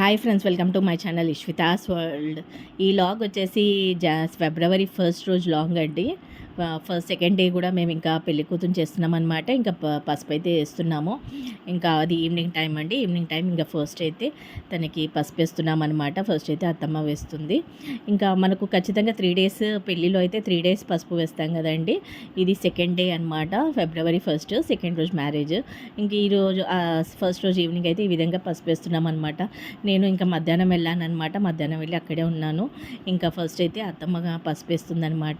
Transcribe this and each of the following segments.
Hi friends welcome to my channel Ishvitha's world. ఈ vlog వచ్చేసి జా ఫిబ్రవరి ఫస్ట్ రోజు లాంగ్ అండి. ఫస్ట్ సెకండ్ డే కూడా మేము ఇంకా పెళ్ళి కూతురు చేస్తున్నాం అనమాట ఇంకా పసుపు అయితే వేస్తున్నాము. ఇంకా అది ఈవినింగ్ టైం అండి. ఈవినింగ్ టైం ఇంకా ఫస్ట్ అయితే తనకి పసుపు వేస్తున్నాం అనమాట ఫస్ట్ అయితే అత్తమ్మ వేస్తుంది. ఇంకా మనకు ఖచ్చితంగా త్రీ డేస్ పెళ్ళిలో అయితే త్రీ డేస్ పసుపు వేస్తాం కదండి. ఇది సెకండ్ డే అనమాట ఫిబ్రవరి ఫస్ట్ సెకండ్ రోజు మ్యారేజ్ ఇంక ఈరోజు ఫస్ట్ రోజు ఈవినింగ్ అయితే ఈ విధంగా పసుపు వేస్తున్నాం అనమాట నేను ఇంకా మధ్యాహ్నం వెళ్ళాను అనమాట మధ్యాహ్నం వెళ్ళి అక్కడే ఉన్నాను. ఇంకా ఫస్ట్ అయితే అత్తమ్మగా పసుపు వేస్తుంది అనమాట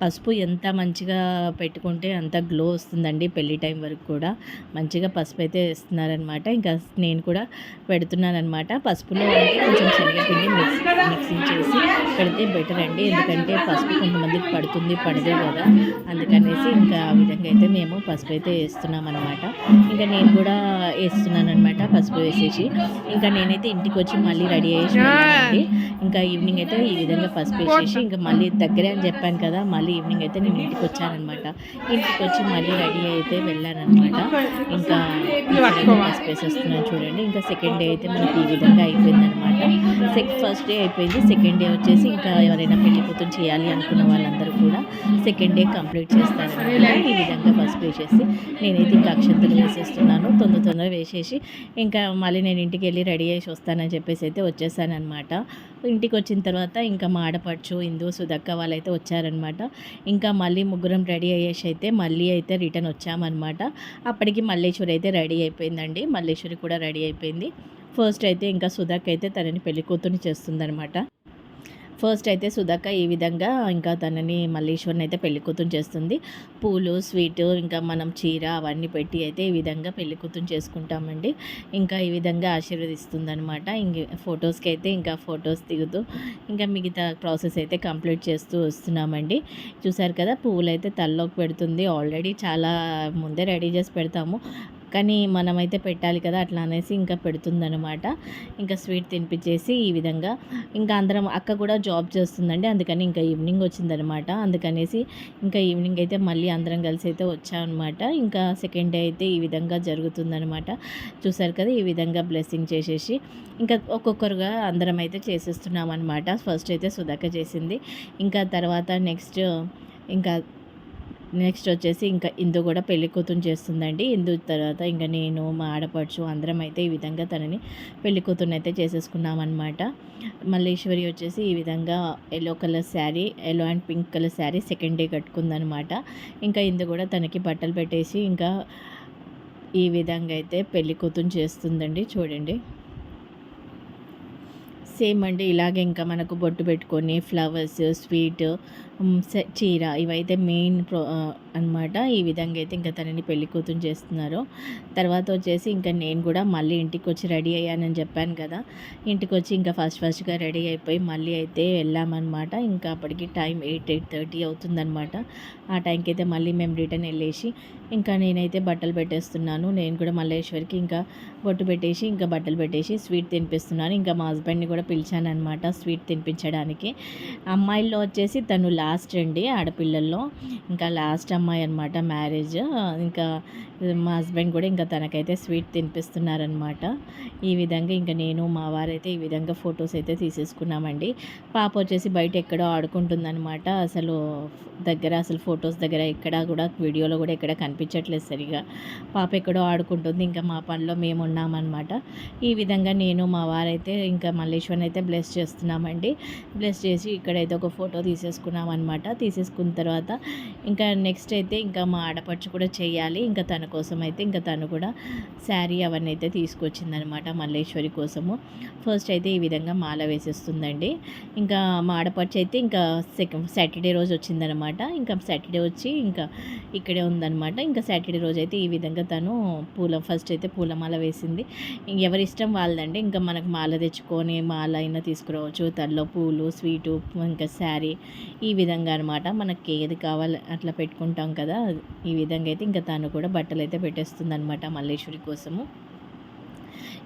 పసుపు ఎంత మంచిగా పెట్టుకుంటే అంత గ్లో వస్తుందండి పెళ్ళి టైం వరకు కూడా. మంచిగా పసుపు అయితే వేస్తున్నారనమాట. ఇంకా నేను కూడా పెడుతున్నాను అనమాట పసుపులో అంటే కొంచెం శనగపిండి మిక్స్ మిక్సింగ్ చేసి పెడితే బెటర్ అండి. ఎందుకంటే పసుపు కొంతమందికి పడుతుంది పడదే కదా. అందుకనేసి ఇంకా ఆ విధంగా అయితే మేము పసుపు అయితే వేస్తున్నాం అనమాట ఇంకా నేను కూడా వేస్తున్నాను అనమాట పసుపు వేసేసి. ఇంకా నేనైతే ఇంటికి వచ్చి మళ్ళీ రెడీ అయ్యేసి. ఇంకా ఈవినింగ్ అయితే ఈ విధంగా పసుపు వేసేసి ఇంకా మళ్ళీ దగ్గరే అని చెప్పాను కదా మళ్ళీ ఈవినింగ్ అయితే నేను ఇంటికి వచ్చానమాట ఇంటికి వచ్చి మళ్ళీ రెడీ అయితే వెళ్ళానమాట ఇంకా పసుపు వేసేస్తున్నాను చూడండి. ఇంకా సెకండ్ డే అయితే మనకి ఈ విధంగా అయిపోయింది అనమాట సెక్ ఫస్ట్ డే అయిపోయింది. సెకండ్ డే వచ్చేసి ఇంకా ఎవరైనా పెళ్ళి కూతురు చేయాలి అనుకున్న వాళ్ళందరూ కూడా సెకండ్ డే కంప్లీట్ చేస్తారనమాట ఈ విధంగా పసుపు వేసేసి నేనైతే ఇంకా అక్షంతలు వేసేస్తున్నాను. తొందర తొందర వేసేసి ఇంకా మళ్ళీ నేను ఇంటికి వెళ్ళి రెడీ చేసి వస్తానని చెప్పేసి అయితే వచ్చేసానమాట ఇంటికి వచ్చిన తర్వాత ఇంకా మా ఆడపడుచు ఇందు సుధక్క వాళ్ళైతే వచ్చారనమాట. ఇంకా మళ్ళీ ముగ్గురం రెడీ అయ్యేసి అయితే మళ్ళీ అయితే రిటర్న్ వచ్చామన్నమాట అప్పటికి మల్లేశ్వరి అయితే రెడీ అయిపోయిందండి. మల్లేశ్వరి కూడా రెడీ అయిపోయింది. ఫస్ట్ అయితే ఇంకా సుధాక్ అయితే తనని పెళ్ళి కూతుర్ని చేస్తుందనమాట. ఫస్ట్ అయితే సుధాక ఈ విధంగా ఇంకా తనని మల్లీశ్వరిని అయితే పెళ్ళి కూతురు చేస్తుంది. పూలు స్వీటు ఇంకా మనం చీర అవన్నీ పెట్టి అయితే ఈ విధంగా పెళ్ళి కూతురు చేసుకుంటామండి. ఇంకా ఈ విధంగా ఆశీర్వదిస్తుంది అనమాట ఇంక ఫొటోస్కి అయితే ఇంకా ఫొటోస్ దిగుతూ ఇంకా మిగతా ప్రాసెస్ అయితే కంప్లీట్ చేస్తూ వస్తున్నామండి. చూసారు కదా పువ్వులు అయితే తల్లోకి పెడుతుంది. ఆల్రెడీ చాలా ముందే రెడీ చేసి పెడతాము. కానీ మనమైతే పెట్టాలి కదా అట్లా అనేసి ఇంకా పెడుతుందనమాట ఇంకా స్వీట్ తినిపించేసి ఈ విధంగా. ఇంకా అందరం అక్క కూడా జాబ్ చేస్తుందండి అందుకని ఇంకా ఈవినింగ్ వచ్చిందనమాట అందుకనేసి ఇంకా ఈవినింగ్ అయితే మళ్ళీ అందరం కలిసి అయితే వచ్చామన్నమాట. ఇంకా సెకండ్ డే అయితే ఈ విధంగా జరుగుతుందనమాట చూసారు కదా ఈ విధంగా బ్లెస్సింగ్ చేసేసి. ఇంకా ఒక్కొక్కరుగా అందరం అయితే చేసేస్తున్నాం అనమాట ఫస్ట్ అయితే సుధాక చేసింది. ఇంకా తర్వాత నెక్స్ట్ ఇంకా నెక్స్ట్ వచ్చేసి ఇంకా ఇందు కూడా పెళ్ళి కూతురు చేస్తుందండి. ఇందు తర్వాత ఇంకా నేను మా ఆడపడుచు అందరం అయితే ఈ విధంగా తనని పెళ్ళి కూతురుని అయితే చేసేసుకున్నామన్నమాట. మల్లేశ్వరి వచ్చేసి ఈ విధంగా yellow colour sari yellow and pink colour sari second day కట్టుకుందనమాట ఇంకా ఇందు కూడా తనకి బట్టలు పెట్టేసి ఇంకా ఈ విధంగా అయితే పెళ్ళి కూతురు చేస్తుందండి. చూడండి. సేమ్ అండి. ఇలాగే ఇంకా మనకు బొట్టు పెట్టుకొని ఫ్లవర్స్ స్వీట్ చీర ఇవైతే మెయిన్ ప్రో అనమాట ఈ విధంగా అయితే ఇంకా తనని పెళ్ళి కూతురు చేస్తున్నారు. తర్వాత వచ్చేసి ఇంకా నేను కూడా మళ్ళీ ఇంటికి వచ్చి రెడీ అయ్యానని చెప్పాను కదా. ఇంటికి వచ్చి ఇంకా ఫస్ట్ ఫస్ట్గా రెడీ అయిపోయి మళ్ళీ అయితే వెళ్ళామన్నమాట. ఇంకా అప్పటికి టైం ఎయిట్ ఎయిట్ థర్టీ అవుతుందన్నమాట. ఆ టైంకి అయితే మళ్ళీ మేము రిటర్న్ వెళ్ళేసి ఇంకా నేనైతే బట్టలు పెట్టేస్తున్నాను. నేను కూడా మల్లేశ్వరికి ఇంకా బొట్టు పెట్టేసి ఇంకా బట్టలు పెట్టేసి స్వీట్ తినిపిస్తున్నాను. ఇంకా మా హస్బెండ్ని కూడా పిలిచాను అనమాట స్వీట్ తినిపించడానికి. అమ్మాయిల్లో వచ్చేసి తను లాస్ట్ అండి ఆడపిల్లల్లో. ఇంకా లాస్ట్ అమ్మాయి అనమాట మ్యారేజ్. ఇంకా మా హస్బెండ్ కూడా ఇంకా తనకైతే స్వీట్ తినిపిస్తున్నారనమాట ఈ విధంగా ఇంకా నేను మా వారైతే ఈ విధంగా ఫొటోస్ అయితే తీసేసుకున్నామండి. పాప వచ్చేసి బయట ఎక్కడో ఆడుకుంటుందనమాట అసలు దగ్గర అసలు ఫొటోస్ దగ్గర ఎక్కడ కూడా వీడియోలో కూడా ఎక్కడ కనిపించట్లేదు సరిగా. పాప ఎక్కడో ఆడుకుంటుంది ఇంకా మా పనిలో మేము ఉన్నామన్నమాట. ఈ విధంగా నేను మా వారైతే ఇంకా మల్లేశ్వరిని అయితే బ్లెస్ చేస్తున్నామండి. బ్లెస్ చేసి ఇక్కడైతే ఒక ఫోటో తీసేసుకున్నాం అనమాట తీసేసుకున్న తర్వాత ఇంకా నెక్స్ట్ అయితే ఇంకా మా ఆడపడుచు కూడా చేయాలి. ఇంకా తన కోసం అయితే ఇంకా తను కూడా శారీ అవన్నీ అయితే తీసుకొచ్చిందనమాట మల్లేశ్వరి కోసము. ఫస్ట్ అయితే ఈ విధంగా మాల వేసేస్తుందండి. ఇంకా మా ఆడపడుచు అయితే ఇంకా సెకండ్ సాటర్డే రోజు వచ్చిందనమాట ఇంకా సాటర్డే వచ్చి ఇంకా ఇక్కడే ఉందనమాట ఇంకా సాటర్డే రోజు అయితే ఈ విధంగా తను పూల ఫస్ట్ అయితే పూలమాల వేసింది. ఎవరి ఇష్టం వాళ్ళదండి. ఇంకా మనకు మాల తెచ్చుకొని మాల అయినా తీసుకురావచ్చు. తల్లో పూలు స్వీటు ఇంకా శారీ ఈ విధంగా అనమాట మనకి ఏది కావాలి అట్లా పెట్టుకుంటాం కదా. ఈ విధంగా అయితే ఇంకా తను కూడా బట్టలు అయితే పెట్టేస్తుంది అనమాట మల్లేశ్వరి కోసము.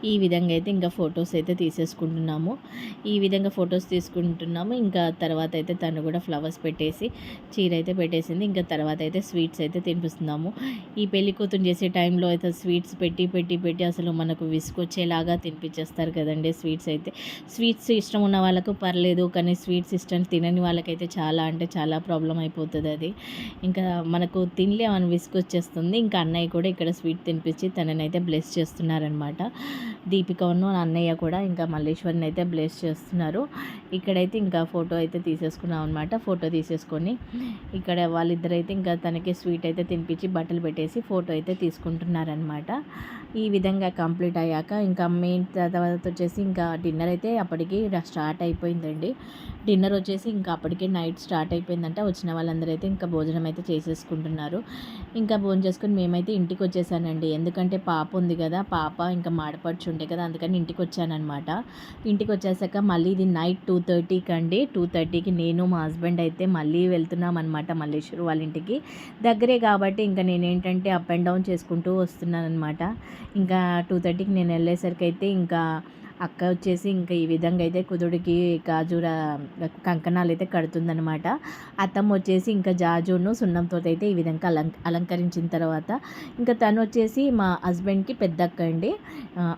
ఈ విధంగా అయితే ఇంకా ఫొటోస్ అయితే తీసేసుకుంటున్నాము. ఈ విధంగా ఫొటోస్ తీసుకుంటున్నాము. ఇంకా తర్వాత అయితే తను కూడా ఫ్లవర్స్ పెట్టేసి చీర అయితే పెట్టేసింది. ఇంకా తర్వాత అయితే స్వీట్స్ అయితే తినిపిస్తున్నాము. ఈ పెళ్ళి కూతురు చేసే టైంలో అయితే స్వీట్స్ పెట్టి పెట్టి పెట్టి అసలు మనకు విసుకొచ్చేలాగా తినిపించేస్తారు కదండి స్వీట్స్ అయితే. స్వీట్స్ ఇష్టం ఉన్న వాళ్ళకు పర్లేదు కానీ స్వీట్స్ ఇష్టం తినని వాళ్ళకైతే చాలా అంటే చాలా ప్రాబ్లం అయిపోతుంది అది. ఇంకా మనకు తినలేమని విసుకొచ్చేస్తుంది ఇంకా అన్నయ్య కూడా ఇక్కడ స్వీట్ తినిపించి తననైతే బ్లెస్ చేస్తున్నారనమాట దీపికను అన్నయ్య కూడా ఇంకా మల్లేశ్వరిని అయితే బ్లెస్ చేస్తున్నారు. ఇక్కడైతే ఇంకా ఫోటో అయితే తీసేసుకున్నాం అనమాట ఫోటో తీసేసుకొని ఇక్కడ వాళ్ళిద్దరైతే ఇంకా తనకి స్వీట్ అయితే తినిపించి బట్టలు పెట్టేసి ఫోటో అయితే తీసుకుంటున్నారనమాట ఈ విధంగా కంప్లీట్ అయ్యాక ఇంకా మెయిన్ తర్వాత వచ్చేసి ఇంకా డిన్నర్ అయితే అప్పటికి స్టార్ట్ అయిపోయిందండి. డిన్నర్ వచ్చేసి ఇంకా అప్పటికే నైట్ స్టార్ట్ అయిపోయిందంటే. వచ్చిన వాళ్ళందరూ అయితే ఇంకా భోజనం అయితే చేసేసుకుంటున్నారు. ఇంకా భోజనం చేసుకుని మేమైతే ఇంటికి వచ్చేసానండి. ఎందుకంటే పాప ఉంది కదా పాప ఇంకా మాడపడుచు ఉండే కదా అందుకని ఇంటికి వచ్చానమాట ఇంటికి వచ్చేసాక మళ్ళీ ఇది నైట్ టూ థర్టీకి అండి టూ థర్టీకి నేను మా హస్బెండ్ అయితే మళ్ళీ వెళ్తున్నాం అనమాట మల్లేశ్వరు వాళ్ళ ఇంటికి. దగ్గరే కాబట్టి ఇంకా నేనేంటంటే అప్ అండ్ డౌన్ చేసుకుంటూ వస్తున్నాను అనమాట ఇంకా టూ థర్టీకి నేను వెళ్ళేసరికి అయితే ఇంకా అక్క వచ్చేసి ఇంకా ఈ విధంగా అయితే కుదుడికి గాజుర కంకణాలు అయితే కడుతుందనమాట అత్తమ్మ వచ్చేసి ఇంకా జాజును సున్నంతో అయితే ఈ విధంగా అలం అలంకరించిన తర్వాత ఇంకా తను వచ్చేసి మా హస్బెండ్కి పెద్ద అక్క అండి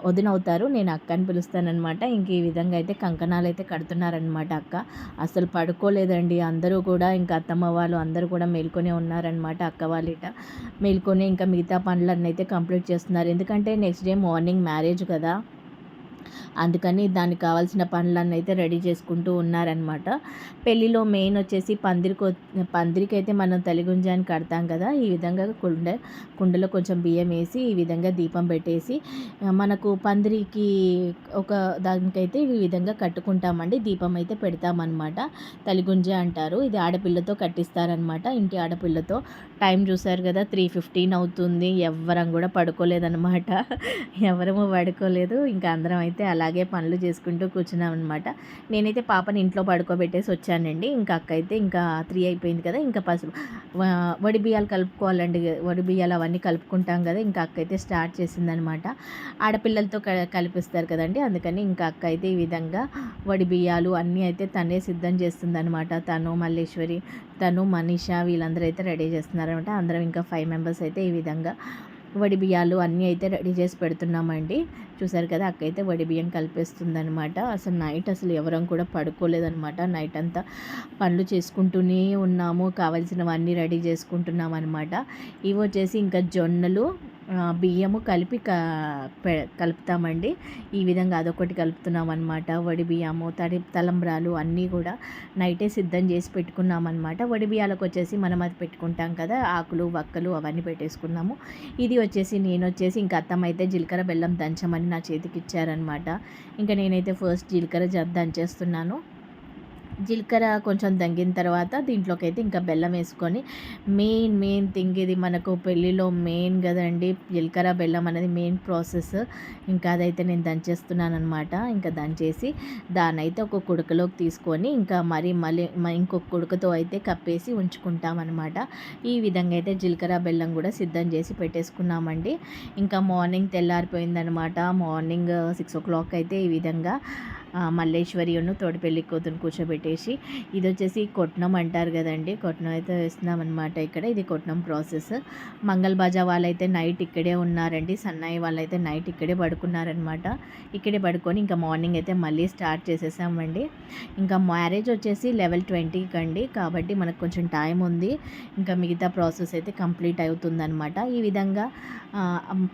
వదినవుతారు నేను అక్క అని పిలుస్తానమాట ఇంక ఈ విధంగా అయితే కంకణాలు అయితే కడుతున్నారనమాట అక్క. అసలు పడుకోలేదండి. అందరూ కూడా ఇంకా అత్తమ్మ వాళ్ళు అందరూ కూడా మేల్కొనే ఉన్నారనమాట అక్క వాళ్ళిట మేల్కొని ఇంకా మిగతా పనులన్నీ అయితే కంప్లీట్ చేస్తున్నారు. ఎందుకంటే నెక్స్ట్ డే మార్నింగ్ మ్యారేజ్ కదా. అందుకని దానికి కావాల్సిన పనులన్నీ అయితే రెడీ చేసుకుంటూ ఉన్నారనమాట పెళ్ళిలో మెయిన్ వచ్చేసి పందిరికి పందిరికి అయితే మనం తలిగుంజాన్ని కడతాం కదా ఈ విధంగా కుండ కుండలో కొంచెం బియ్యం వేసి ఈ విధంగా దీపం పెట్టేసి మనకు పందిరికి ఒక దానికైతే ఈ విధంగా కట్టుకుంటామండి దీపం అయితే పెడతామన్నమాట. తలిగుంజ అంటారు ఇది ఆడపిల్లతో కట్టిస్తారనమాట ఇంటి ఆడపిల్లతో. టైం చూసారు కదా త్రీ ఫిఫ్టీన్ అవుతుంది ఎవ్వరం కూడా పడుకోలేదన్నమాట. ఎవరము పడుకోలేదు ఇంకా అందరం అయితే అలా అలాగే పనులు చేసుకుంటూ కూర్చున్నాం అనమాట నేనైతే పాపని ఇంట్లో పడుకోబెట్టేసి వచ్చానండి. ఇంకా అక్క అయితే ఇంకా త్రీ అయిపోయింది కదా ఇంకా పసుపు వడి బియ్యాలు కలుపుకోవాలండి. వడి బియ్యాలు అవన్నీ కలుపుకుంటాం కదా ఇంకా అక్క అయితే స్టార్ట్ చేసిందనమాట ఆడపిల్లలతో కలిపిస్తారు కదండి అందుకని ఇంకా అక్క అయితే ఈ విధంగా వడి బియ్యాలు అన్నీ అయితే తనే సిద్ధం చేస్తుందనమాట తను మల్లేశ్వరి తను మనీషా వీళ్ళందరూ అయితే రెడీ చేస్తున్నారనమాట అందరం ఇంకా ఫైవ్ మెంబర్స్ అయితే ఈ విధంగా వడి బియ్యాలు అన్నీ అయితే రెడీ చేసి పెడుతున్నామండి. చూసారు కదా అక్క అయితే వడి బియ్యం కలిపేస్తుందనమాట అసలు నైట్ అసలు ఎవరం కూడా పడుకోలేదనమాట నైట్ అంతా పనులు చేసుకుంటూనే ఉన్నాము. కావాల్సినవన్నీ రెడీ చేసుకుంటున్నాం అనమాట ఇవి వచ్చేసి ఇంకా జొన్నలు బియ్యము కలిపి క కలుపుతామండి. ఈ విధంగా అదొకటి కలుపుతున్నాం అనమాట వడి బియ్యము తడి తలంబ్రాలు అన్నీ కూడా నైటే సిద్ధం చేసి పెట్టుకున్నాం అనమాట వడి బియ్యాలకు వచ్చేసి మనం అది పెట్టుకుంటాం కదా ఆకులు వక్కలు అవన్నీ పెట్టేసుకున్నాము. ఇది వచ్చేసి నేను వచ్చేసి ఇంకా అత్తమ్మ అయితే జీలకర్ర బెల్లం దంచమని నా చేతికి ఇచ్చారనమాట ఇంకా నేనైతే ఫస్ట్ జీలకర్ర దంచేస్తున్నాను. జీలకర్ర కొంచెం దంగిన తర్వాత దీంట్లోకి అయితే ఇంకా బెల్లం వేసుకొని మెయిన్ మెయిన్ థింగ్ ఇది మనకు పెళ్ళిలో మెయిన్ కదండి జీలకర్ర బెల్లం అనేది మెయిన్ ప్రాసెస్. ఇంకా అదైతే నేను దంచేస్తున్నాను అనమాట ఇంకా దంచేసి దాన్ని అయితే ఒక కొడుకులోకి తీసుకొని ఇంకా మరి మళ్ళీ ఇంకొక కుడుకతో అయితే కప్పేసి ఉంచుకుంటామన్నమాట. ఈ విధంగా అయితే జీలకర్ర బెల్లం కూడా సిద్ధం చేసి పెట్టేసుకున్నామండి. ఇంకా మార్నింగ్ తెల్లారిపోయిందనమాట మార్నింగ్ సిక్స్ ఓ క్లాక్ అయితే ఈ విధంగా మల్లేశ్వరిను తోటిపెల్లి కూతురు కూర్చోబెట్టేసి ఇది వచ్చేసి కొట్నం అంటారు కదండి. కొట్నం అయితే వేస్తున్నాం అనమాట ఇక్కడ. ఇది కొట్నం ప్రాసెస్. మంగళ బాజా వాళ్ళైతే నైట్ ఇక్కడే ఉన్నారండి. సన్నాయి వాళ్ళైతే నైట్ ఇక్కడే పడుకున్నారనమాట ఇక్కడే పడుకొని ఇంకా మార్నింగ్ అయితే మళ్ళీ స్టార్ట్ చేసేసామండి. ఇంకా మ్యారేజ్ వచ్చేసి లెవెల్ ట్వంటీకి అండి కాబట్టి మనకు కొంచెం టైం ఉంది. ఇంకా మిగతా ప్రాసెస్ అయితే కంప్లీట్ అవుతుందన్నమాట. ఈ విధంగా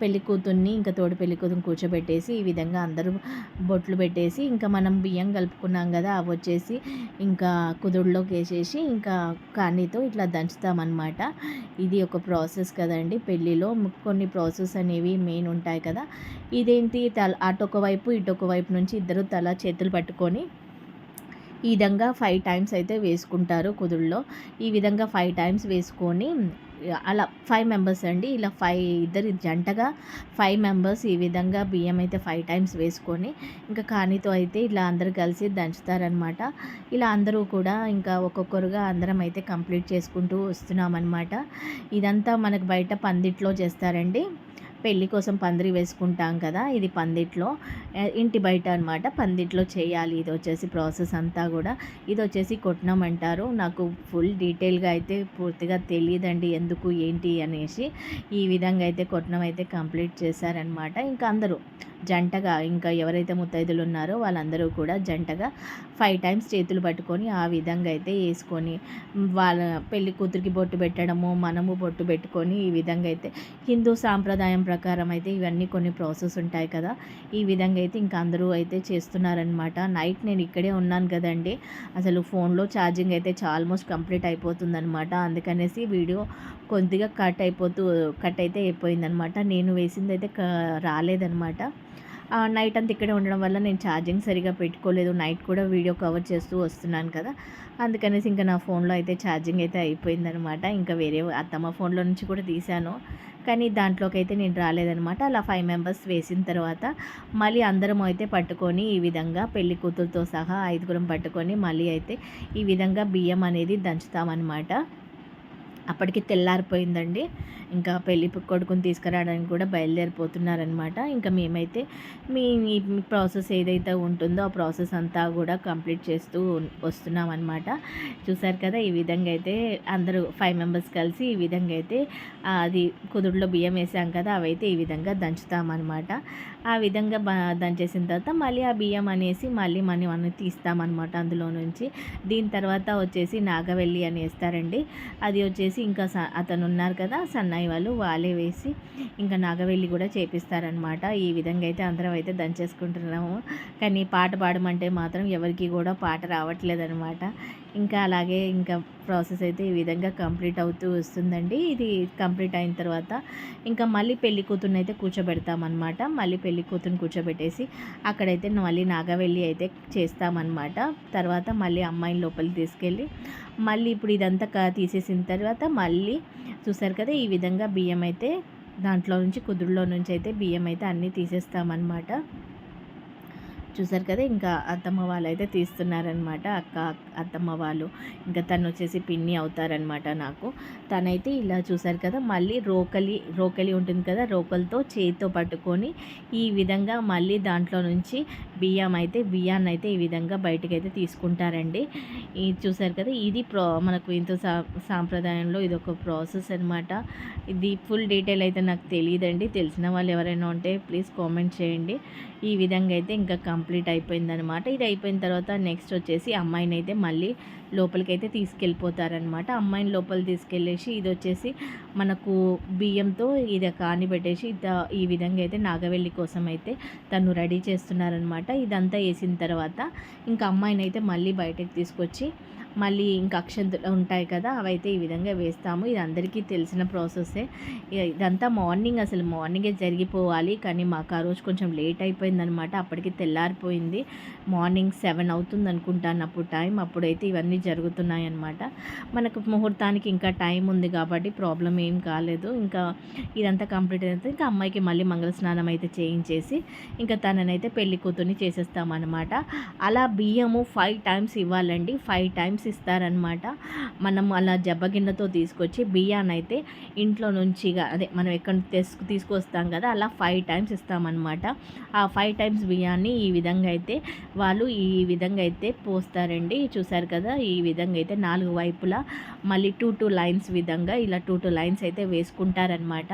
పెళ్ళి కూతుర్ని ఇంకా తోడు పెళ్ళి కూతురు కూర్చోబెట్టేసి ఈ విధంగా అందరూ బొట్లు పెట్టేసి ఇంకా ఇంకా మనం బియ్యం కలుపుకున్నాం కదా అవి వచ్చేసి ఇంకా కుదురులోకి వేసేసి ఇంకా కానీతో ఇట్లా దంచుతామన్నమాట. ఇది ఒక ప్రాసెస్ కదండి. పెళ్ళిలో కొన్ని ప్రాసెస్ అనేవి మెయిన్ ఉంటాయి కదా. ఇదేంటి? తల అటొక వైపు ఇటొక వైపు నుంచి ఇద్దరు తల చేతులు పట్టుకొని ఈ విధంగా ఫైవ్ టైమ్స్ అయితే వేసుకుంటారు కుదురులో ఈ విధంగా ఫైవ్ టైమ్స్ వేసుకొని అలా ఫైవ్ మెంబర్స్ అండి. ఇలా ఫైవ్ ఇద్దరు జంటగా ఫైవ్ మెంబర్స్ ఈ విధంగా బియ్యం అయితే ఫైవ్ టైమ్స్ వేసుకొని ఇంకా కానీతో అయితే ఇలా అందరు కలిసి దంచుతారనమాట ఇలా అందరూ కూడా ఇంకా ఒక్కొక్కరుగా అందరం అయితే కంప్లీట్ చేసుకుంటూ వస్తున్నామన్నమాట. ఇదంతా మనకు బయట పందిట్లో చేస్తారండి. పెళ్ళి కోసం పందిరి వేసుకుంటాం కదా ఇది పందిట్లో. ఇంటి బయట అనమాట పందిట్లో చేయాలి. ఇది వచ్చేసి ప్రాసెస్ అంతా కూడా. ఇది వచ్చేసి కొట్నం అంటారు నాకు ఫుల్ డీటెయిల్గా అయితే పూర్తిగా తెలియదండి ఎందుకు ఏంటి అనేసి. ఈ విధంగా అయితే కొట్నం అయితే కంప్లీట్ చేశారనమాట ఇంకా అందరూ జంటగా ఇంకా ఎవరైతే ముత్తైదులు ఉన్నారో వాళ్ళందరూ కూడా జంటగా ఫైవ్ టైమ్స్ చేతులు పట్టుకొని ఆ విధంగా అయితే వేసుకొని వాళ్ళ పెళ్ళి కూతురికి బొట్టు పెట్టడము మనము బొట్టు పెట్టుకొని ఈ విధంగా అయితే హిందూ సాంప్రదాయం ప్రకారం అయితే ఇవన్నీ కొన్ని ప్రాసెస్ ఉంటాయి కదా. ఈ విధంగా అయితే ఇంకా అందరూ అయితే చేస్తున్నారనమాట నైట్ నేను ఇక్కడే ఉన్నాను కదండి. అసలు ఫోన్లో ఛార్జింగ్ అయితే ఆల్మోస్ట్ కంప్లీట్ అయిపోతుందనమాట అందుకనేసి వీడియో కొద్దిగా కట్ అయిపోతూ కట్ అయితే అయిపోయిందనమాట నేను వేసింది అయితే క- రాలేదనమాట నైట్ అంతా ఇక్కడే ఉండడం వల్ల నేను ఛార్జింగ్ సరిగా పెట్టుకోలేదు. నైట్ కూడా వీడియో కవర్ చేస్తూ వస్తున్నాను కదా. అందుకనేసి ఇంకా నా ఫోన్లో అయితే ఛార్జింగ్ అయితే అయిపోయిందనమాట. ఇంకా వేరే అత్తమ్మ ఫోన్లో నుంచి కూడా తీశాను. కానీ దాంట్లోకి అయితే నేను రాలేదనమాట. అలా ఫైవ్ మెంబర్స్ వేసిన తర్వాత మళ్ళీ అందరం అయితే పట్టుకొని ఈ విధంగా పెళ్ళి కూతురుతో సహా ఐదుగురం పట్టుకొని మళ్ళీ అయితే ఈ విధంగా బియ్యం అనేది దంచుతామన్నమాట అప్పటికి తెల్లారిపోయిందండి. ఇంకా పెళ్ళి కొడుకుని తీసుకురావడానికి కూడా బయలుదేరిపోతున్నారనమాట ఇంకా మేమైతే మీ ప్రాసెస్ ఏదైతే ఉంటుందో ఆ ప్రాసెస్ అంతా కూడా కంప్లీట్ చేస్తూ వస్తున్నాం అనమాట చూసారు కదా ఈ విధంగా అయితే అందరూ ఫైవ్ మెంబర్స్ కలిసి ఈ విధంగా అయితే అది కుదురులో బియ్యం వేసాం కదా అవైతే ఈ విధంగా దంచుతామన్నమాట. ఆ విధంగా బ దంచేసిన తర్వాత మళ్ళీ ఆ బియ్యం అనేసి మళ్ళీ మనం అన్ని తీస్తామన్నమాట అందులో నుంచి. దీని తర్వాత వచ్చేసి నాగవెల్లి అని వేస్తారండి. అది వచ్చేసి ఇంకా స అతను ఉన్నారు కదా సన్నాయి వాళ్ళు వాళ్ళే వేసి ఇంకా నాగవెల్లి కూడా చేపిస్తారనమాట ఈ విధంగా అయితే అందరం అయితే దంచేసుకుంటున్నాము. కానీ పాట పాడమంటే మాత్రం ఎవరికి కూడా పాట రావట్లేదనమాట ఇంకా అలాగే ఇంకా ప్రాసెస్ అయితే ఈ విధంగా కంప్లీట్ అవుతూ వస్తుందండి. ఇది కంప్లీట్ అయిన తర్వాత ఇంకా మళ్ళీ పెళ్ళి కూతురుని అయితే కూర్చోబెడతామన్నమాట. మళ్ళీ పెళ్ళి కూతురుని కూర్చోబెట్టేసి అక్కడైతే మళ్ళీ నాగవెల్లి అయితే చేస్తామన్నమాట. తర్వాత మళ్ళీ అమ్మాయిని లోపలికి తీసుకెళ్ళి మళ్ళీ ఇప్పుడు ఇదంతా క- తీసేసిన తర్వాత మళ్ళీ చూసారు కదా ఈ విధంగా బియ్యం అయితే దాంట్లో నుంచి కుదురులో నుంచి అయితే బియ్యం అయితే అన్నీ తీసేస్తామన్నమాట. చూసారు కదా! ఇంకా అత్తమ్మ వాళ్ళు అయితే తీస్తున్నారనమాట. అక్క అత్తమ్మ వాళ్ళు. ఇంకా తను వచ్చేసి పిన్ని అవుతారనమాట నాకు. తనైతే ఇలా చూసారు కదా! మళ్ళీ రోకలి రోకలి ఉంటుంది కదా! రోకలితో చేతితో పట్టుకొని ఈ విధంగా మళ్ళీ దాంట్లో నుంచి బియ్యం అయితే బియ్యాన్ని అయితే ఈ విధంగా బయటకు అయితే తీసుకుంటారండి. ఇది చూసారు కదా! ఇది ప్రో మనకు ఇంత సా సాంప్రదాయంలో ఇది ఒక ప్రాసెస్ అనమాట. ఇది ఫుల్ డీటెయిల్ అయితే నాకు తెలియదండి. తెలిసిన వాళ్ళు ఎవరైనా ఉంటే ప్లీజ్ కామెంట్ చేయండి. ఈ విధంగా అయితే ఇంకా కంప్లీట్ అయిపోయిందనమాట ఇది అయిపోయిన తర్వాత నెక్స్ట్ వచ్చేసి అమ్మాయిని అయితే మళ్ళీ లోపలికి అయితే తీసుకెళ్ళిపోతారనమాట అమ్మాయిని లోపల తీసుకెళ్ళేసి ఇది వచ్చేసి మనకు బియ్యంతో ఇది కాని పెట్టేసి ఈ విధంగా అయితే నాగవెల్లి కోసం అయితే తను రెడీ చేస్తున్నారనమాట ఇదంతా వేసిన తర్వాత ఇంకా అమ్మాయిని అయితే మళ్ళీ బయటకు తీసుకొచ్చి మళ్ళీ ఇంకా అక్షంతులు ఉంటాయి కదా అవైతే ఈ విధంగా వేస్తాము. ఇది అందరికీ తెలిసిన ప్రాసెస్సే ఇదంతా మార్నింగ్ అసలు మార్నింగే జరిగిపోవాలి. కానీ మాకు ఆ రోజు కొంచెం లేట్ అయిపోయిందనమాట. అప్పటికి తెల్లారిపోయింది. మార్నింగ్ సెవెన్ అవుతుంది అనుకుంటాను అప్పుడు టైం. అప్పుడైతే ఇవన్నీ జరుగుతున్నాయి అనమాట మనకు ముహూర్తానికి ఇంకా టైం ఉంది కాబట్టి ప్రాబ్లం ఏం కాలేదు. ఇంకా ఇదంతా కంప్లీట్ అయితే ఇంకా అమ్మాయికి మళ్ళీ మంగళ స్నానం అయితే చేయించేసి ఇంకా తననైతే పెళ్ళి కూతుర్ని చేసేస్తామన్నమాట అలా బియ్యము ఫైవ్ టైమ్స్ ఇవ్వాలండి. ఫైవ్ టైమ్స్ ఇస్తారనమాట మనం అలా జబ్బ గిన్నెతో తీసుకొచ్చి బియ్యాన్ని అయితే ఇంట్లో నుంచి అదే మనం ఎక్కడ తీసుకు తీసుకొస్తాం కదా అలా ఫైవ్ టైమ్స్ ఇస్తామన్నమాట. ఆ ఫైవ్ టైమ్స్ బియ్యాన్ని ఈ విధంగా అయితే వాళ్ళు ఈ విధంగా అయితే పోస్తారండి. చూసారు కదా ఈ విధంగా అయితే నాలుగు వైపులా మళ్ళీ టూ టూ లైన్స్ విధంగా ఇలా టూ టూ లైన్స్ అయితే వేసుకుంటారనమాట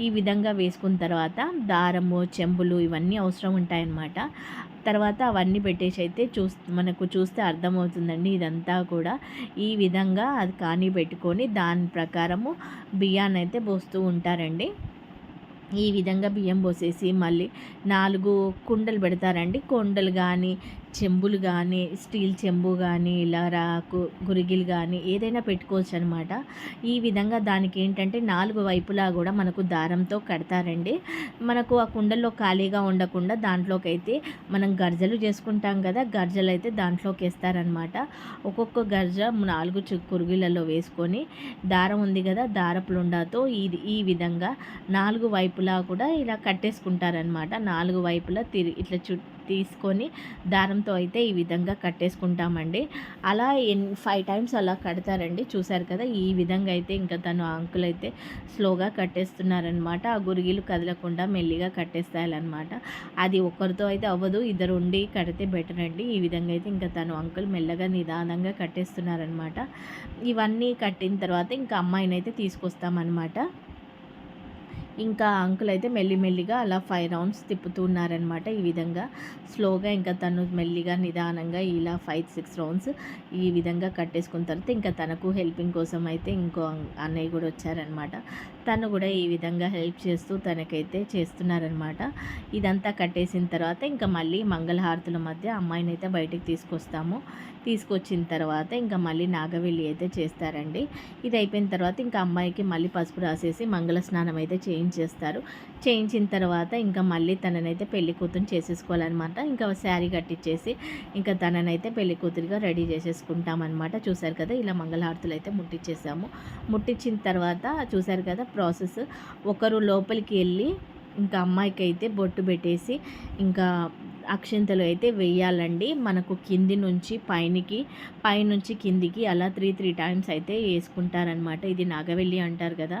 ఈ విధంగా వేసుకున్న తర్వాత దారము చెంబులు ఇవన్నీ అవసరం ఉంటాయన్నమాట. తర్వాత అవన్నీ పెట్టేసి అయితే చూస్ మనకు చూస్తే అర్థమవుతుందండి ఇదంతా కూడా. ఈ విధంగా అది కానీ పెట్టుకొని దాని ప్రకారము బియ్యాన్ని అయితే పోస్తూ ఉంటారండి. ఈ విధంగా బియ్యం పోసేసి మళ్ళీ నాలుగు కుండలు పెడతారండి. కొండలు కానీ చెంబులు కానీ స్టీల్ చెంబు కానీ ఇలా రాకు గురిగిలు కానీ ఏదైనా పెట్టుకోవచ్చు అనమాట ఈ విధంగా దానికి ఏంటంటే నాలుగు వైపులా కూడా మనకు దారంతో కడతారండి. మనకు ఆ కుండల్లో ఖాళీగా ఉండకుండా దాంట్లోకి అయితే మనం గర్జలు చేసుకుంటాం కదా గర్జలు అయితే దాంట్లోకి వేస్తారనమాట. ఒక్కొక్క గర్జ నాలుగు కురుగులలో వేసుకొని దారం ఉంది కదా దారపులుండాతో ఇది ఈ విధంగా నాలుగు వైపులా కూడా ఇలా కట్టేసుకుంటారనమాట. నాలుగు వైపులా తిరిగి ఇట్లా చుట్టూ తీసుకొని దారంతో అయితే ఈ విధంగా కట్టేసుకుంటామండి. అలా ఎన్ ఫైవ్ టైమ్స్ అలా కడతారండి. చూశారు కదా ఈ విధంగా అయితే ఇంకా తను అంకుల్ అయితే స్లోగా కట్టేస్తున్నారనమాట ఆ గురిగిలు కదలకుండా మెల్లిగా కట్టేస్తాయాలన్నమాట అది ఒకరితో అయితే అవ్వదు ఇద్దరు ఉండి కడితే బెటర్ అండి. ఈ విధంగా అయితే ఇంకా తను అంకుల్ మెల్లగా నిదానంగా కట్టేస్తున్నారనమాట ఇవన్నీ కట్టిన తర్వాత ఇంకా అమ్మాయిని అయితే తీసుకొస్తామన్నమాట. ఇంకా అంకుల్ అయితే మెల్లిమెల్లిగా అలా ఫైవ్ రౌండ్స్ తిప్పుతున్నారనమాట ఈ విధంగా. స్లోగా ఇంకా తను మెల్లిగా నిదానంగా ఇలా ఫైవ్ సిక్స్ రౌండ్స్ ఈ విధంగా కట్టేసుకున్న తర్వాత ఇంకా తనకు హెల్పింగ్ కోసం అయితే ఇంకో అన్నయ్య కూడా వచ్చారనమాట తను కూడా ఈ విధంగా హెల్ప్ చేస్తూ తనకైతే చేస్తున్నారనమాట. ఇదంతా కట్టేసిన తర్వాత ఇంకా మళ్ళీ మంగళహారతుల మధ్య అమ్మాయిని అయితే బయటికి తీసుకొస్తాము. తీసుకొచ్చిన తర్వాత ఇంకా మళ్ళీ నాగవెల్లి అయితే చేస్తారండి. ఇది అయిపోయిన తర్వాత ఇంకా అమ్మాయికి మళ్ళీ పసుపు రాసేసి మంగళ స్నానం అయితే చేయించేస్తారు. చేయించిన తర్వాత ఇంకా మళ్ళీ తననైతే పెళ్ళి కూతురు చేసేసుకోవాలన్నమాట ఇంకా శారీ కట్టించేసి ఇంకా తననైతే పెళ్ళి కూతురుగా రెడీ చేసేసుకుంటామన్నమాట చూశారు కదా ఇలా మంగళహారతులు అయితే ముట్టించేసాము ముట్టించిన తర్వాత చూశారు కదా ప్రాసెస్. ఒకరు లోపలికి వెళ్ళి ఇంకా అమ్మాయికి అయితే బొట్టు పెట్టేసి ఇంకా అక్షింతలు అయితే వేయాలండి. మనకు కింది నుంచి పైనకి పైనుంచి కిందికి అలా త్రీ త్రీ టైమ్స్ అయితే వేసుకుంటారనమాట ఇది నాగవెల్లి అంటారు కదా.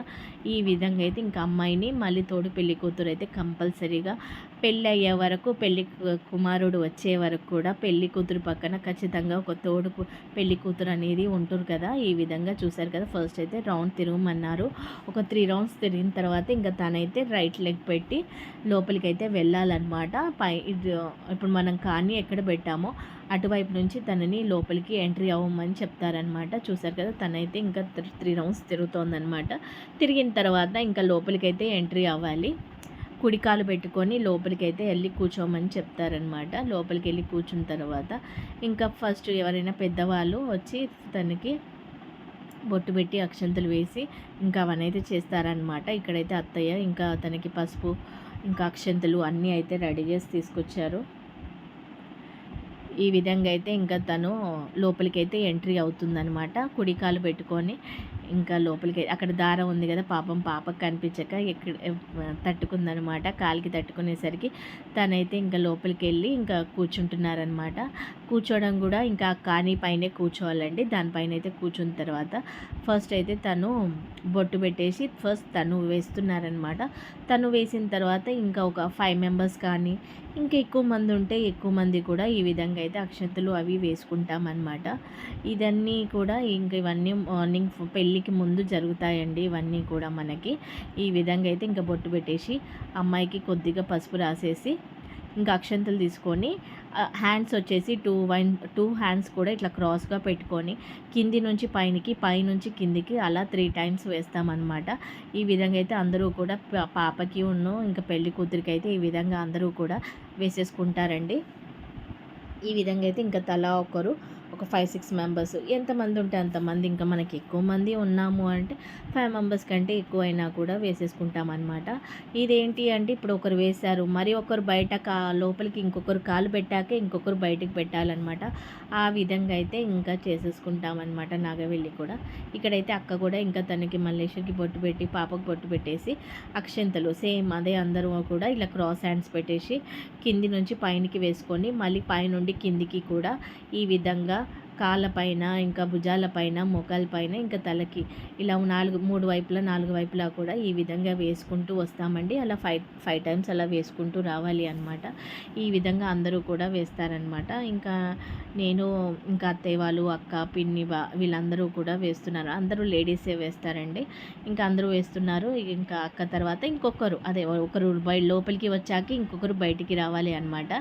ఈ విధంగా అయితే ఇంకా అమ్మాయిని మళ్ళీ తోడు పెళ్ళి కూతురు అయితే కంపల్సరీగా పెళ్ళి అయ్యే వరకు పెళ్ళి కుమారుడు వచ్చే వరకు కూడా పెళ్ళి కూతురు పక్కన ఖచ్చితంగా ఒక తోడు పెళ్ళి కూతురు అనేది ఉంటుంది కదా. ఈ విధంగా చూశారు కదా. ఫస్ట్ అయితే రౌండ్ తిరగమన్నారు. ఒక త్రీ రౌండ్స్ తిరిగిన తర్వాత ఇంకా తనైతే రైట్ లెగ్ పెట్టి లోపలికి అయితే వెళ్ళాలన్నమాట. పై ఇప్పుడు మనం కానీ ఎక్కడ పెట్టామో అటువైపు నుంచి తనని లోపలికి ఎంట్రీ అవ్వమని చెప్తారనమాట. చూసారు కదా తనైతే ఇంకా త్రీ రౌండ్స్ తిరుగుతోందనమాట. తిరిగిన తర్వాత ఇంకా లోపలికి అయితే ఎంట్రీ అవ్వాలి. కుడికాలు పెట్టుకొని లోపలికి అయితే వెళ్ళి కూర్చోమని చెప్తారనమాట. లోపలికి వెళ్ళి కూర్చున్న తర్వాత ఇంకా ఫస్ట్ ఎవరైనా పెద్దవాళ్ళు వచ్చి తనకి బొట్టు పెట్టి అక్షంతలు వేసి ఇంకా అవన్నైతే చేస్తారనమాట. ఇక్కడైతే అత్తయ్య ఇంకా తనకి పసుపు ఇంకా అక్షంతలు అన్నీ అయితే రెడీ చేసి తీసుకొచ్చారు. ఈ విధంగా అయితే ఇంకా తను లోపలికి అయితే ఎంట్రీ అవుతుందనమాట కుడికాలు పెట్టుకొని ఇంకా లోపలికి అక్కడ దారం ఉంది కదా పాపం పాపకు కనిపించక ఎక్కడ తట్టుకుందనమాట. కాలికి తట్టుకునేసరికి తనైతే ఇంకా లోపలికి వెళ్ళి ఇంకా కూర్చుంటున్నారనమాట. కూర్చోవడం కూడా ఇంకా కానీ పైనే కూర్చోవాలండి. దానిపైన అయితే కూర్చున్న తర్వాత ఫస్ట్ అయితే తను బొట్టు పెట్టేసి ఫస్ట్ తను వేస్తున్నారనమాట. తను వేసిన తర్వాత ఇంకా ఒక ఫైవ్ మెంబర్స్ కానీ ఇంకా ఎక్కువ మంది ఉంటే ఎక్కువ మంది కూడా ఈ విధంగా అయితే అక్షంతలు అవి వేసుకుంటామన్నమాట ఇదన్నీ కూడా ఇంక ఇవన్నీ మార్నింగ్ పెళ్ళి పెళ్ళికి ముందు జరుగుతాయండి ఇవన్నీ కూడా మనకి. ఈ విధంగా అయితే ఇంకా బొట్టు పెట్టేసి అమ్మాయికి కొద్దిగా పసుపు రాసేసి ఇంకా అక్షంతలు తీసుకొని హ్యాండ్స్ వచ్చేసి టూ వైన్ టూ హ్యాండ్స్ కూడా ఇట్లా క్రాస్గా పెట్టుకొని కింది నుంచి పైనకి పైనుంచి కిందికి అలా త్రీ టైమ్స్ వేస్తామన్నమాట. ఈ విధంగా అయితే అందరూ కూడా పాపకి ఉన్ను ఇంకా పెళ్ళి కూతురికి అయితే ఈ విధంగా అందరూ కూడా వేసేసుకుంటారండి. ఈ విధంగా అయితే ఇంకా తలా ఒకరు ఒక ఫైవ్ సిక్స్ మెంబర్స్ ఎంతమంది ఉంటే అంతమంది ఇంకా మనకి ఎక్కువ మంది ఉన్నాము అంటే ఫైవ్ మెంబర్స్ కంటే ఎక్కువ అయినా కూడా వేసేసుకుంటాం అనమాట ఇదేంటి అంటే ఇప్పుడు ఒకరు వేశారు. మరి ఒకరు బయట కా లోపలికి ఇంకొకరు కాలు పెట్టాక ఇంకొకరు బయటకు పెట్టాలన్నమాట. ఆ విధంగా అయితే ఇంకా చేసేసుకుంటాం అనమాట నాగవెల్లి కూడా. ఇక్కడైతే అక్క కూడా ఇంకా తనకి మల్లేశ్వరికి బొట్టు పెట్టి పాపకు బొట్టు పెట్టేసి అక్షంతలు సేమ్ అదే అందరూ కూడా ఇలా క్రాస్ హ్యాండ్స్ పెట్టేసి కింది నుంచి పైనకి వేసుకొని మళ్ళీ పైనుండి కిందికి కూడా ఈ విధంగా కాళ్ళపైన ఇంకా భుజాలపైన పైన ఇంకా తలకి ఇలా నాలుగు మూడు వైపులా నాలుగు వైపులా కూడా ఈ విధంగా వేసుకుంటూ వస్తామండి. అలా ఫైవ్ ఫైవ్ టైమ్స్ అలా వేసుకుంటూ రావాలి అనమాట ఈ విధంగా అందరూ కూడా వేస్తారనమాట ఇంకా నేను ఇంకా అత్తయ్య వాళ్ళు అక్క పిన్ని బా వీళ్ళందరూ కూడా వేస్తున్నారు. అందరూ లేడీసే వేస్తారండి. ఇంకా అందరూ వేస్తున్నారు. ఇంకా అక్క తర్వాత ఇంకొకరు అదే ఒకరు బయట లోపలికి వచ్చాక ఇంకొకరు బయటికి రావాలి అనమాట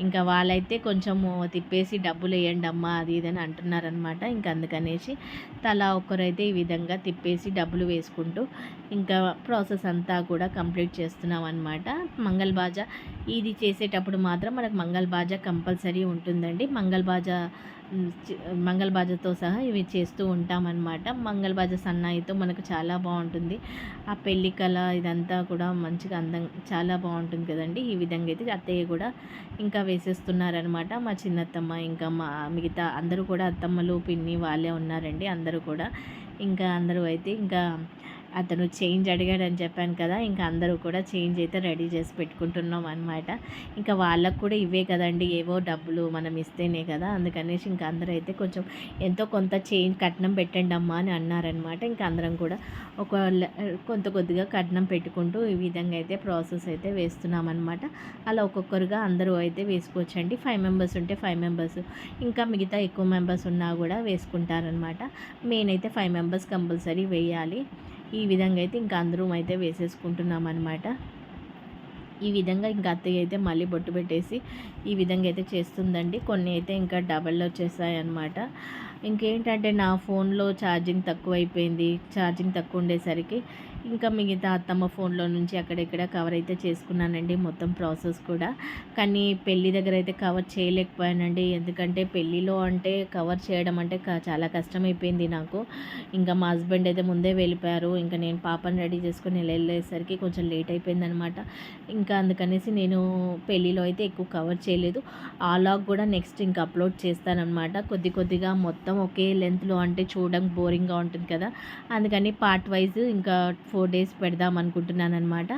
ఇంకా వాళ్ళైతే కొంచెము తిప్పేసి డబ్బులు వేయండి అమ్మా అది ఇదని అంటున్నారనమాట. ఇంకా అందుకనేసి తలా ఒకరైతే ఈ విధంగా తిప్పేసి డబ్బులు వేసుకుంటూ ఇంకా ప్రాసెస్ అంతా కూడా కంప్లీట్ చేస్తున్నాం అనమాట మంగళ బాజా ఇది చేసేటప్పుడు మాత్రం మనకు మంగళ బాజా కంపల్సరీ ఉంటుందండి. మంగళ బాజా మంగళబాజతో సహా ఇవి చేస్తూ ఉంటామన్నమాట. మంగళబాజ సన్నాయితో మనకు చాలా బాగుంటుంది. ఆ పెళ్ళి కళ ఇదంతా కూడా మంచిగా అందం చాలా బాగుంటుంది కదండి. ఈ విధంగా అయితే అత్తయ్య కూడా ఇంకా వేసేస్తున్నారనమాట మా చిన్నత్తమ్మ ఇంకా మా మిగతా అందరూ కూడా అత్తమ్మలు పిన్ని వాళ్ళే ఉన్నారండి అందరూ కూడా. ఇంకా అందరూ అయితే ఇంకా అతను చేంజ్ అడిగాడని చెప్పాను కదా ఇంకా అందరూ కూడా చేంజ్ అయితే రెడీ చేసి పెట్టుకుంటున్నాం అనమాట ఇంకా వాళ్ళకు కూడా ఇవే కదండి ఏవో డబ్బులు మనం ఇస్తేనే కదా. అందుకనేసి ఇంకా అందరూ అయితే కొంచెం ఎంతో కొంత చేంజ్ కట్నం పెట్టండి అమ్మా అని అన్నారనమాట ఇంకా అందరం కూడా ఒక కొంత కొద్దిగా కట్నం పెట్టుకుంటూ ఈ విధంగా అయితే ప్రాసెస్ అయితే వేస్తున్నాం అనమాట అలా ఒక్కొక్కరుగా అందరూ అయితే వేసుకోవచ్చండి. ఫైవ్ మెంబర్స్ ఉంటే ఫైవ్ మెంబర్స్ ఇంకా మిగతా ఎక్కువ మెంబర్స్ ఉన్నా కూడా వేసుకుంటారనమాట మెయిన్ అయితే ఫైవ్ మెంబర్స్ కంపల్సరీ వేయాలి. ఈ విధంగా అయితే ఇంకా అందరం అయితే వేసేసుకుంటున్నాం అనమాట ఈ విధంగా ఇంకా అత్తయ్య అయితే మళ్ళీ బొట్టు పెట్టేసి ఈ విధంగా అయితే చేస్తుందండి. కొన్ని అయితే ఇంకా డబల్ వచ్చేసాయి అనమాట ఇంకేంటంటే నా ఫోన్లో ఛార్జింగ్ తక్కువ అయిపోయింది ఛార్జింగ్ తక్కువ ఉండేసరికి ఇంకా మిగతా అత్తమ్మ ఫోన్లో నుంచి అక్కడెక్కడ కవర్ అయితే చేసుకున్నానండి మొత్తం ప్రాసెస్ కూడా. కానీ పెళ్ళి దగ్గర అయితే కవర్ చేయలేకపోయానండి. ఎందుకంటే పెళ్ళిలో అంటే కవర్ చేయడం అంటే చాలా కష్టమైపోయింది నాకు. ఇంకా మా హస్బెండ్ అయితే ముందే వెళ్ళిపోయారు. ఇంకా నేను పాపని రెడీ చేసుకుని వెళ్ళేసరికి కొంచెం లేట్ అయిపోయింది అనమాట ఇంకా అందుకనేసి నేను పెళ్ళిలో అయితే ఎక్కువ కవర్ చేయలేదు. ఆ లాగ్ కూడా నెక్స్ట్ ఇంకా అప్లోడ్ చేస్తానమాట కొద్ది కొద్దిగా మొత్తం ఒకే లెంత్లో అంటే చూడడం బోరింగ్గా ఉంటుంది కదా. అందుకని పార్ట్ వైజ్ ఇంకా ఫోర్ డేస్ పెడదాం అనుకుంటున్నాను అనమాట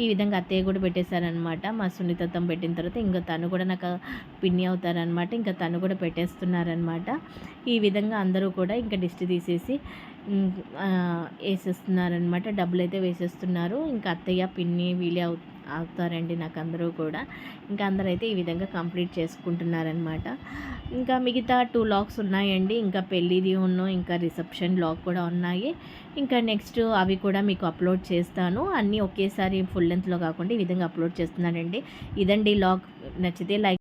ఈ విధంగా అత్తయ్య కూడా పెట్టేశారనమాట మా సున్నితత్వం పెట్టిన తర్వాత ఇంకా తను కూడా నాకు పిన్ని అవుతారనమాట ఇంకా తను కూడా పెట్టేస్తున్నారనమాట ఈ విధంగా అందరూ కూడా ఇంకా దిష్టి తీసేసి వేసేస్తున్నారనమాట డబ్బులు అయితే వేసేస్తున్నారు. ఇంకా అత్తయ్య పిన్ని వీళ్ళే అవు అవుతారండి నాకు అందరూ కూడా. ఇంకా అందరూ అయితే ఈ విధంగా కంప్లీట్ చేసుకుంటున్నారనమాట ఇంకా మిగతా టూ లాక్స్ ఉన్నాయండి. ఇంకా పెళ్ళిది ఉన్ను ఇంకా రిసెప్షన్ లాక్ కూడా ఉన్నాయి. ఇంకా నెక్స్ట్ అవి కూడా మీకు అప్లోడ్ చేస్తాను. అన్నీ ఒకేసారి ఫుల్ లెంత్లో కాకుండా ఈ విధంగా అప్లోడ్ చేస్తున్నానండి. ఇదండి లాక్. నచ్చితే లైక్